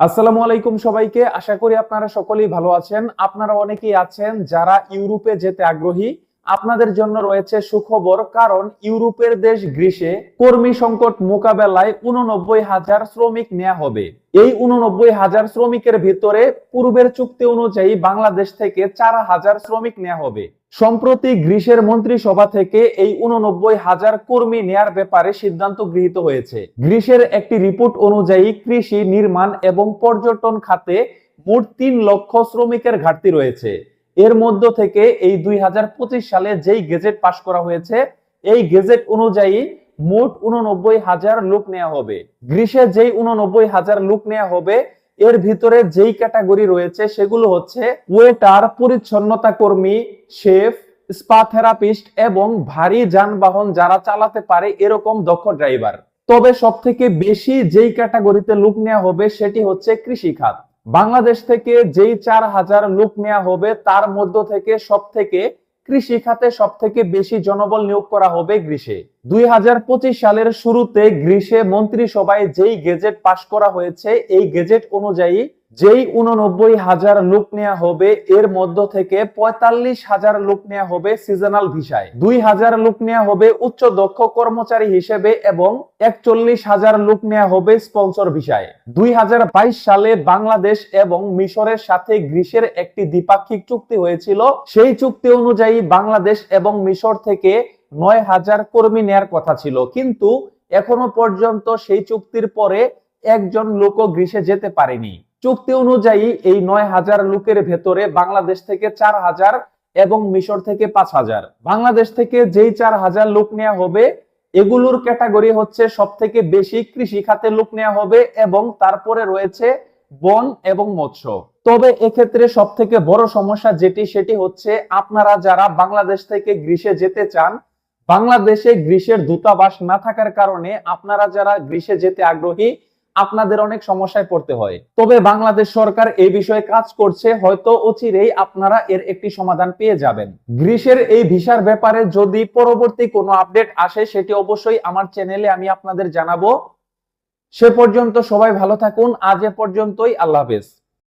আসসালামু আলাইকুম সবাইকে। আশা করি আপনারা সকলেই ভালো আছেন। আপনারা অনেকেই আছেন যারা ইউরোপে যেতে আগ্রহী। আপনাদের জন্য রয়েছে সুখবর, কারণ ইউরোপের দেশ গ্রীসে কর্মী সংকট মোকাবেলায় উননব্বই হাজার শ্রমিক নেওয়া হবে। এই উননব্বই হাজার শ্রমিকের ভিতরে পূর্বের চুক্তি অনুযায়ী বাংলাদেশ থেকে চার হাজার শ্রমিক নেওয়া হবে। সম্প্রতি গ্রীসের মন্ত্রিসভা থেকে এই উননব্বই হাজার কর্মী নেয়ার ব্যাপারে সিদ্ধান্ত গৃহীত হয়েছে। গ্রীসের একটি রিপোর্ট অনুযায়ী কৃষি, নির্মাণ এবং পর্যটন খাতে মোট তিন লক্ষ শ্রমিকের ঘাটতি রয়েছে। এর মধ্য থেকে এই দুই হাজার পঁচিশ সালে যেই গেজেট পাশ করা হয়েছে, এই গেজেট অনুযায়ী মোট উননব্বই হাজার লোক নেওয়া হবে। গ্রীসে যেই উননব্বই হাজার লোক নেওয়া হবে এর ভিতরে যেই ক্যাটাগরি রয়েছে সেগুলো হচ্ছে ওয়েটার, পরিচ্ছন্নতা কর্মী, শেফ, স্পা থেরাপিস্ট এবং ভারী যানবাহন যারা চালাতে পারে এরকম দক্ষ ড্রাইভার। তবে সব থেকে বেশি যেই ক্যাটাগরিতে লোক নেওয়া হবে সেটি হচ্ছে কৃষি খাত। বাংলাদেশ থেকে যেই চার হাজার লোক নেওয়া হবে তার মধ্য থেকে সব থেকে কৃষি খাতে সব থেকে বেশি জনবল নিয়োগ করা হবে গ্রীষে। দুই হাজার পঁচিশ সালের শুরুতে গ্রীষে মন্ত্রিসভায় যেই গেজেট পাশ করা হয়েছে, এই গেজেট অনুযায়ী যেই উননব্বই হাজার লোক নেওয়া হবে, এর মধ্য থেকে পঁয়তাল্লিশ হাজার লোক নেওয়া হবে সিজনাল ভিসায়। দুই হাজার লোক নেওয়া হবে উচ্চ দক্ষ কর্মচারী হিসেবে এবং একচল্লিশ হাজার লোক নেওয়া হবে স্পন্সর ভিসায়। দুই সালে বাংলাদেশ এবং মিশরের সাথে গ্রীসের একটি দ্বিপাক্ষিক চুক্তি হয়েছিল। সেই চুক্তি অনুযায়ী বাংলাদেশ এবং মিশর থেকে নয় হাজার কর্মী নেয়ার কথা ছিল। কিন্তু এখনও পর্যন্ত সেই চুক্তির পরে একজন লোকও গ্রীসে যেতে পারেনি। চুক্তি অনুযায়ী এই নয় হাজার লোকের ভেতরে বাংলাদেশ থেকে চার হাজার এবং মিশর থেকে পাঁচ হাজার। বাংলাদেশ থেকে যেই চার হাজার লোক নেওয়া হবে, এগুলোর ক্যাটাগরি হচ্ছে সব থেকে বেশি কৃষি খাতে লোক নেওয়া হবে এবং তারপরে রয়েছে বন এবং মৎস্য। তবে এক্ষেত্রে সব থেকে বড় সমস্যা যেটি, সেটি হচ্ছে আপনারা যারা বাংলাদেশ থেকে গ্রীসে যেতে চান, বাংলাদেশে গ্রীসের দূতাবাস না থাকার কারণে আপনারা যারা গ্রীসে যেতে আগ্রহী আপনাদের অনেক সমস্যায় পড়তে হয়। তবে বাংলাদেশ সরকার এই বিষয়ে কাজ করছে, হয়তো অচিরেই আপনারা এর একটি সমাধান পেয়ে যাবেন। গ্রীসের এই ভিসার ব্যাপারে যদি পরবর্তী কোনো আপডেট আসে, সেটি অবশ্যই আমার চ্যানেলে আমি আপনাদের জানাব। সে পর্যন্ত সবাই ভালো থাকুন, আজ এ পর্যন্তই, আল্লাহ হাফেজ।